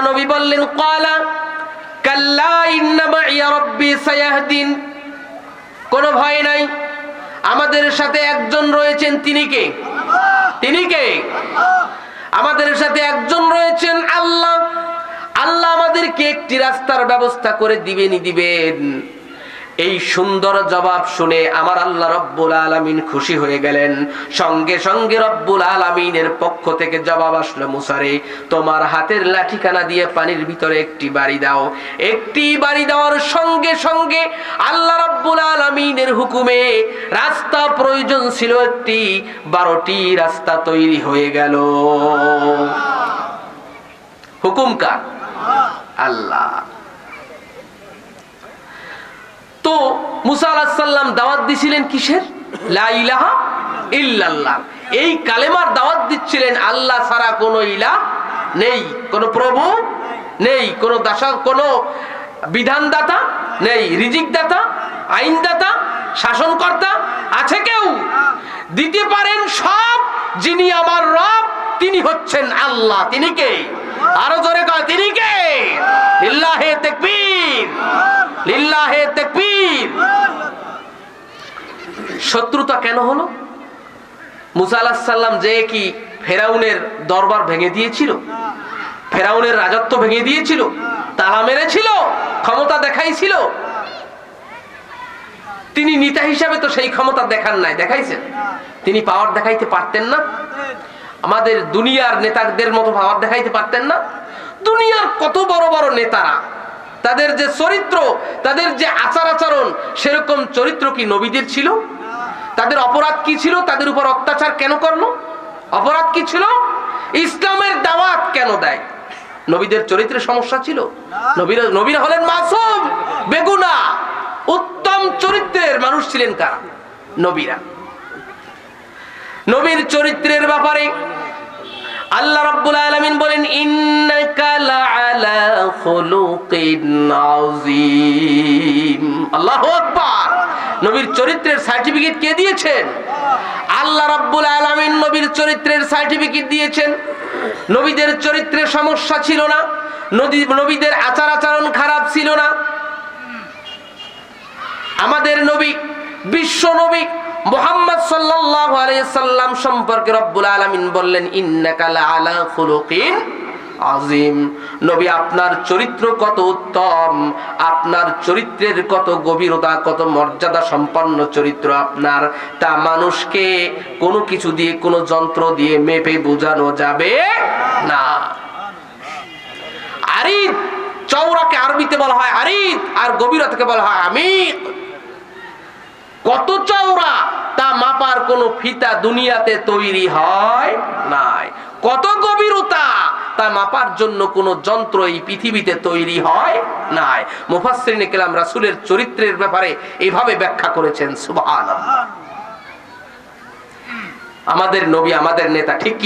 নবী বললেন কালা কাল্লা ইন্নামা রব্বি সায়াহদিন। কোনো ভয় নাই। আমাদের সাথে একজন রয়েছেন, তিনি কে? তিনি কে? আমাদের সাথে একজন রয়েছেন আল্লাহ। আল্লাহ আমাদেরকে একটি রাস্তার ব্যবস্থা করে দিবেনই দিবেন। এই সুন্দর জবাব শুনে আমার আল্লাহ রব্বুল আলামিন খুশি হয়ে গেলেন। সঙ্গে সঙ্গে রব্বুল আলামিনের পক্ষ থেকে জবাব আসলো, মুসারে, তোমার হাতের লাঠিখানা দিয়ে পানির ভিতরে একটি বাড়ি দাও। একটি বাড়ি দেওয়ার সঙ্গে সঙ্গে আল্লাহ রব্বুল আলামিনের হুকুমে রাস্তা প্রয়োজন ছিল একটি, বারোটি রাস্তা তৈরি হয়ে গেল। হুকুম কার? আল্লাহ। তো মুসা আলাহিসাল্লাম দাওয়াত দিছিলেন কিসের? ইল্লাল্লাহ। এই কালেমার দাওয়াত দিচ্ছিলেন আল্লাহ ছাড়া কোনো ইলা নেই, কোনো প্রভু নেই, কোনো দাসা, কোনো বিধানদাতা নেই রিজিক দাতা আইনদাতা, শাসনকর্তা আছে কেউ? দিতে পারেন সব যিনি আমার রব, তিনি হচ্ছেন আল্লাহ। তিনি কে? আরও জোরে কয়, তিনি কে? লিল্লাহে তাকবীর। শত্রুতা কেন হলো? মুসা আলাহিস সাল্লাম যে কি ফেরাউনের দরবার ভেঙে দিয়েছিল, ফেরাউনের রাজত্ব ভেঙে দিয়েছিল, তালা মেরেছিল, ক্ষমতা দেখাইছিল। তিনি নেতা হিসাবে তো সেই ক্ষমতা দেখান নাই, দেখাইছেন। তিনি পাওয়ার দেখাইতে পারতেন না। আমাদের দুনিয়ার নেতাদের মতো পাওয়ার দেখাইতে পারতেন না। দুনিয়ার কত বড় বড় নেতারা, তাদের যে চরিত্র, তাদের যে আচার আচরণ, সেরকম চরিত্র কি নবীদের ছিল? তাদের অপরাধ কি ছিল? তাদের উপর অত্যাচার কেন করল? অপরাধ কি ছিল? ইসলামের দাওয়াত কেন দেয়? নবীদের চরিত্রের সমস্যা ছিল। নবীরা হলেন মাসুম, বেগুনা, উত্তম চরিত্রের মানুষ ছিলেন কারা? নবীরা। নবীর চরিত্রের ব্যাপারে আল্লাহ রাব্বুল আলামিন বলেন আল্লাহু আকবার। নবীর চরিত্রের সার্টিফিকেট কে দিয়েছেন? আল্লাহ রাব্বুল আলামিন নবীর চরিত্রের সার্টিফিকেট দিয়েছেন। নবীদের চরিত্রের সমস্যা ছিল না। নদী, নবীদের আচার আচরণ খারাপ ছিল না। আমাদের নবী, বিশ্ব নবী মোহাম্মদ সাল্লাল্লাহু আলাইহি সাল্লাম সম্পর্কে রব্বুল আলামিন বললেন, ইন্নাকা লাআলা খুলুকিন আজিম। নবী, আপনার চরিত্র কত উত্তম, আপনার চরিত্রের কত গভীরতা, কত মর্যাদা সম্পন্ন চরিত্র আপনার। তা মানুষকে কোনো কিছু দিয়ে, কোনো যন্ত্র দিয়ে মেপে বোঝানো যাবে না। আরিদ চৌরাকে আরবিতে বলা হয় আরিদ, আর গভীরতাকে বলা হয় আমি কত চওড়া, তা মাপার কোন ফিতা দুনিয়াতে তৈরি হয় নাই। কত গভীরতা তা মাপার জন্য কোনো যন্ত্র এই পৃথিবীতে তৈরি হয় নাই। মুফাসসিরিন কেলাম রাসুলের চরিত্রের ব্যাপারে এভাবে ব্যাখ্যা করেছেন, সুবহানাল্লাহ। আমাদের নবী, আমাদের নেতা ঠিক কি